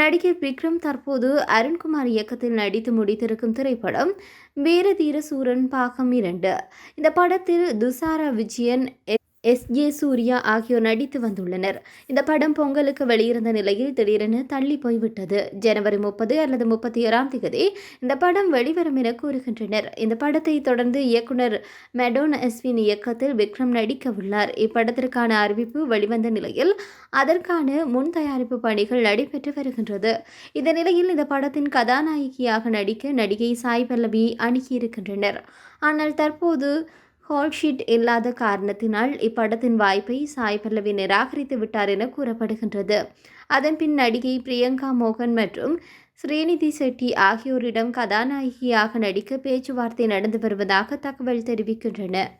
நடிகர் விக்ரம் தற்போது அருண்குமார் இயக்கத்தில் நடித்து முடித்திருக்கும் திரைப்படம் வீரதீர சூரன் பாகம் இரண்டு. இந்த படத்தில் துசாரா விஜயன் எஸ். ஜே. சூர்யா ஆகியோர் நடித்து வந்துள்ளனர். இந்த படம் பொங்கலுக்கு வெளியிருந்த நிலையில் திடீரென தள்ளி போய்விட்டது. ஜனவரி முப்பது அல்லது முப்பத்தி ஏழாம் தேதி இந்த படம் வெளிவரும் என கூறுகின்றனர். இந்த படத்தை தொடர்ந்து இயக்குனர் மெடோன் எஸ்வின் இயக்கத்தில் விக்ரம் நடிக்க உள்ளார். இப்படத்திற்கான அறிவிப்பு வெளிவந்த நிலையில் அதற்கான முன் தயாரிப்பு பணிகள் நடைபெற்று வருகின்றது. இந்த நிலையில் இந்த படத்தின் கதாநாயகியாக நடிக்க நடிகை சாய் பல்லவி அணுகியிருக்கின்றனர். ஆனால் தற்போது ஹால்ஷீட் இல்லாத காரணத்தினால் இப்படத்தின் வாய்ப்பை சாய் பல்லவி நிராகரித்து விட்டார் என கூறப்படுகின்றது. அதன்பின் நடிகை பிரியங்கா மோகன் மற்றும் ஸ்ரீநிதி செட்டி ஆகியோரிடம் கதாநாயகியாக நடிக்க பேச்சுவார்த்தை நடந்து வருவதாக தகவல் தெரிவிக்கின்றன.